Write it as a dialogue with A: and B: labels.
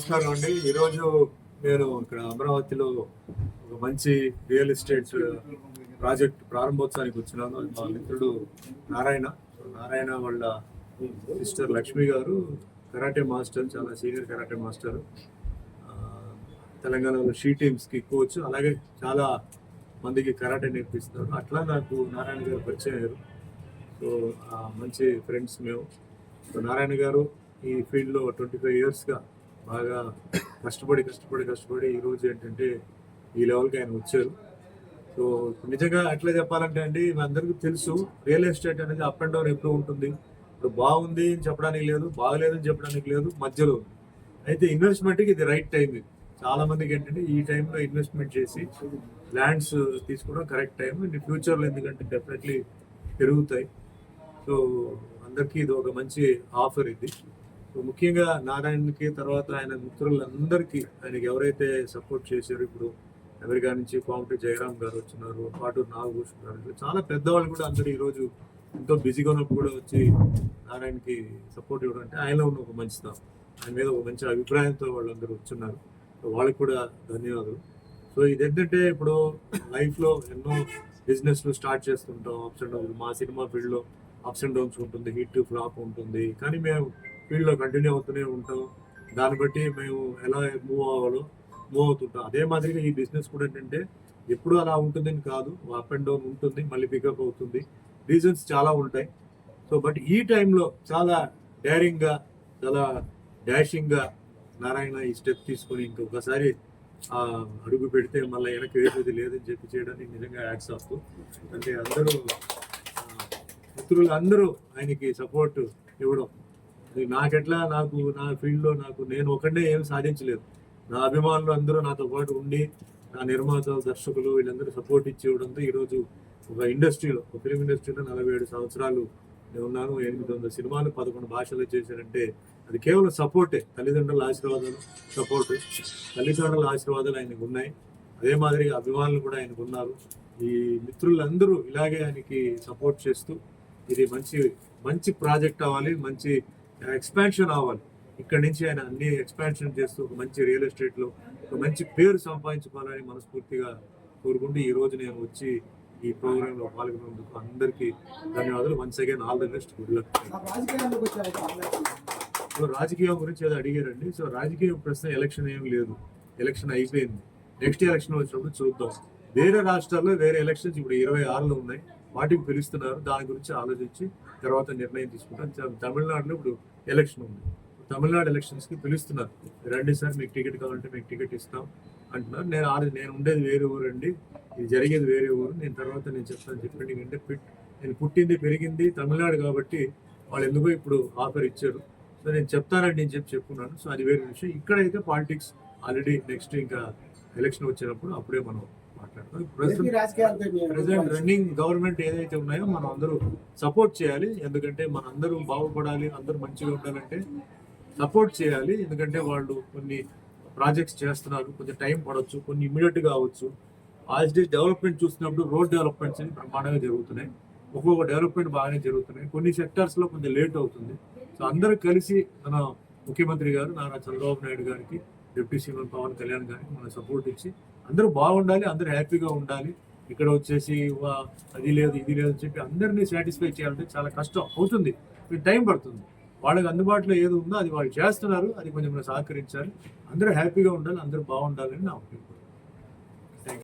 A: నమస్కారం అండి ఈరోజు నేను ఇక్కడ అమరావతిలో ఒక మంచి రియల్ ఎస్టేట్ ప్రాజెక్ట్ ప్రారంభోత్సవానికి వచ్చినాను. మా మిత్రుడు నారాయణ నారాయణ వాళ్ళ sister Lakshmi garu karate master చాలా సీనియర్ కరాటే మాస్టర్. తెలంగాణలో షీ టీమ్స్కి కోచ్ అలాగే చాలా మందికి కరాటే నేర్పిస్తున్నారు. అట్లా నాకు నారాయణ గారు పరిచయం అయ్యారు. సో మంచి ఫ్రెండ్స్ మేము. సో నారాయణ గారు ఈ ఫీల్డ్లో ట్వంటీ ఫైవ్ ఇయర్స్గా బాగా కష్టపడి కష్టపడి కష్టపడి ఈరోజు ఏంటంటే ఈ లెవెల్కి ఆయన వచ్చారు. సో నిజంగా ఎట్లా చెప్పాలంటే అండి మీ అందరికీ తెలుసు రియల్ ఎస్టేట్ అనేది అప్ అండ్ డౌన్ ఎప్పుడు ఉంటుంది. ఇప్పుడు బాగుంది అని చెప్పడానికి లేదు బాగలేదని చెప్పడానికి లేదు మధ్యలో అయితే ఇన్వెస్ట్మెంట్కి ఇది రైట్ టైం ఇది. చాలా మందికి ఏంటంటే ఈ టైంలో ఇన్వెస్ట్మెంట్ చేసి ల్యాండ్స్ తీసుకోవడం కరెక్ట్ టైం అండ్ ఫ్యూచర్లో ఎందుకంటే డెఫినెట్లీ పెరుగుతాయి. సో అందరికీ ఇది ఒక మంచి ఆఫర్ ఇది. ముఖ్యంగా నారాయణకి తర్వాత ఆయన మిత్రులందరికీ ఆయనకి ఎవరైతే సపోర్ట్ చేశారో ఇప్పుడు అమెరికా నుంచి కోమటి జయరామ్ గారు వచ్చినారు పాటు నాగభూషణ్ గారు చాలా పెద్దవాళ్ళు కూడా అందరూ ఈరోజు ఎంతో బిజీగా ఉన్నప్పుడు కూడా వచ్చి నారాయణకి సపోర్ట్ ఇవ్వడం అంటే ఆయనలో ఉన్న ఒక మంచితనం ఆయన మీద ఒక మంచి అభిప్రాయంతో వాళ్ళందరూ వచ్చున్నారు. సో వాళ్ళకి కూడా ధన్యవాదాలు. సో ఇది ఏంటంటే ఇప్పుడు లైఫ్లో ఎన్నో బిజినెస్లు స్టార్ట్ చేస్తుంటాం అప్స్ అండ్ డౌన్స్ మా సినిమా ఫీల్డ్లో అప్స్ అండ్ డౌన్స్ ఉంటుంది హిట్ ఫ్లాప్ ఉంటుంది. కానీ మేము ఫీల్డ్లో కంటిన్యూ అవుతూనే ఉంటాం. దాన్ని బట్టి మేము ఎలా మూవ్ అవ్వాలో మూవ్ అవుతుంటాం. అదే మాదిరిగా ఈ బిజినెస్ కూడా ఏంటంటే ఎప్పుడు అలా ఉంటుందని కాదు. అప్ అండ్ డౌన్ ఉంటుంది మళ్ళీ పికప్ అవుతుంది. రీజన్స్ చాలా ఉంటాయి. సో బట్ ఈ టైంలో చాలా డైరింగ్గా చాలా డాషింగ్గా నారాయణ ఈ స్టెప్ తీసుకొని ఇంకొకసారి ఆ అడుగు పెడితే మళ్ళీ వెనక్కి వేసేది లేదని చెప్పి చేయడానికి నిజంగా యాడ్స్ ఆఫ్ అంటే అందరూ మిత్రులు అందరూ ఆయనకి సపోర్ట్ ఇవ్వడం. నాకెట్లా నాకు నా ఫీల్డ్లో నాకు నేను ఒకటే ఏం సాధించలేదు. నా అభిమానులు అందరూ నాతో పాటు ఉండి నా నిర్మాత దర్శకులు వీళ్ళందరూ సపోర్ట్ ఇచ్చి ఇవ్వడంతో ఈరోజు ఒక ఇండస్ట్రీలో ఒక ఫిలిం ఇండస్ట్రీలో నలభై ఏడు సంవత్సరాలు నేను ఉన్నాను. ఎనిమిది వందల సినిమాలు పదకొండు భాషలు చేశానంటే అది కేవలం సపోర్టే తల్లిదండ్రుల ఆశీర్వాదాలు సపోర్ట్ తల్లిదండ్రుల ఆశీర్వాదాలు ఆయనకు ఉన్నాయి. అదే మాదిరిగా అభిమానులు కూడా ఆయనకు ఉన్నారు. ఈ మిత్రులందరూ ఇలాగే ఆయనకి సపోర్ట్ చేస్తూ ఇది మంచి మంచి ప్రాజెక్ట్ అవ్వాలి. మంచి ఎక్స్పాన్షన్ అవ్వాలి. ఇక్కడ నుంచి ఆయన అన్ని ఎక్స్పాన్షన్ చేస్తూ ఒక మంచి రియల్ ఎస్టేట్లో ఒక మంచి పేరు సంపాదించుకోవాలని మనస్ఫూర్తిగా కోరుకుంటూ ఈ రోజు నేను వచ్చి ఈ ప్రోగ్రాంలో పాల్గొన్నందుకు అందరికీ ధన్యవాదాలు. Once again all the best good luck so రాజకీయం గురించి ఏదో అడిగారండి. సో రాజకీయం ప్రస్తుతం ఎలక్షన్ ఏం లేదు. ఎలక్షన్ అయిపోయింది. నెక్స్ట్ ఎలక్షన్ వచ్చినప్పుడు చూద్దాం. వేరే రాష్ట్రాల్లో వేరే ఎలక్షన్స్ ఇప్పుడు ఇరవై ఆరులో ఉన్నాయి. వాటికి పిలుస్తున్నారు. దాని గురించి ఆలోచించి తర్వాత నిర్ణయం తీసుకుంటాం తమిళనాడులో ఇప్పుడు ఎలక్షన్ ఉంది. తమిళనాడు ఎలక్షన్స్కి పిలుస్తున్నారు. రండి సార్ మీకు టికెట్ కావాలంటే మీకు టికెట్ ఇస్తాం అంటున్నారు. నేను ఆ నేను ఉండేది వేరే ఊరు అండి. ఇది జరిగేది వేరే ఊరు. నేను తర్వాత నేను చెప్తాను చెప్పండి. అంటే పిట్- నేను పుట్టింది పెరిగింది తమిళనాడు కాబట్టి వాళ్ళు ఎందుకో ఇప్పుడు ఆఫర్ ఇచ్చారు. సో నేను చెప్తానండి నేను చెప్పి చెప్పుకున్నాను. సో అది వేరే విషయం. ఇక్కడైతే పాలిటిక్స్ ఆల్రెడీ నెక్స్ట్ ఇంకా ఎలక్షన్ వచ్చినప్పుడు అప్పుడే మనం ప్రజెంట్? రన్నింగ్ గవర్నమెంట్ ఏదైతే ఉన్నాయో మనం అందరూ సపోర్ట్ చేయాలి. ఎందుకంటే మన అందరూ బాగుపడాలి అందరూ మంచిగా ఉండాలంటే సపోర్ట్ చేయాలి. ఎందుకంటే వాళ్ళు కొన్ని ప్రాజెక్ట్స్ చేస్తున్నారు. కొంచెం టైం పడవచ్చు కొన్ని ఇమీడియట్గా అవ్వచ్చు ఆజ్ డే డెవలప్మెంట్ చూసినప్పుడు రోడ్ డెవలప్మెంట్స్ అని బ్రహ్మాండంగా జరుగుతున్నాయి. ఒక్కొక్క డెవలప్మెంట్ బాగానే జరుగుతున్నాయి. కొన్ని సెక్టర్స్లో కొంచెం లేట్ అవుతుంది. సో అందరూ కలిసి మన ముఖ్యమంత్రి గారు నారా చంద్రబాబు నాయుడు గారికి డిప్యూటీ సీఎం పవన్ కళ్యాణ్ గారికి మన సపోర్ట్ ఇచ్చి అందరూ బాగుండాలి అందరూ హ్యాపీగా ఉండాలి. ఇక్కడ వచ్చేసి వా, అది లేదు ఇది లేదు అని చెప్పి అందరినీ సాటిస్ఫై చేయాలంటే చాలా కష్టం అవుతుంది. టైం పడుతుంది. వాళ్ళకి అందుబాటులో ఏది ఉందో అది వాళ్ళు చేస్తున్నారు. అది కొంచెం మనం సహకరించాలి. అందరూ హ్యాపీగా ఉండాలి అందరూ బాగుండాలని నా ఒపీనియన్.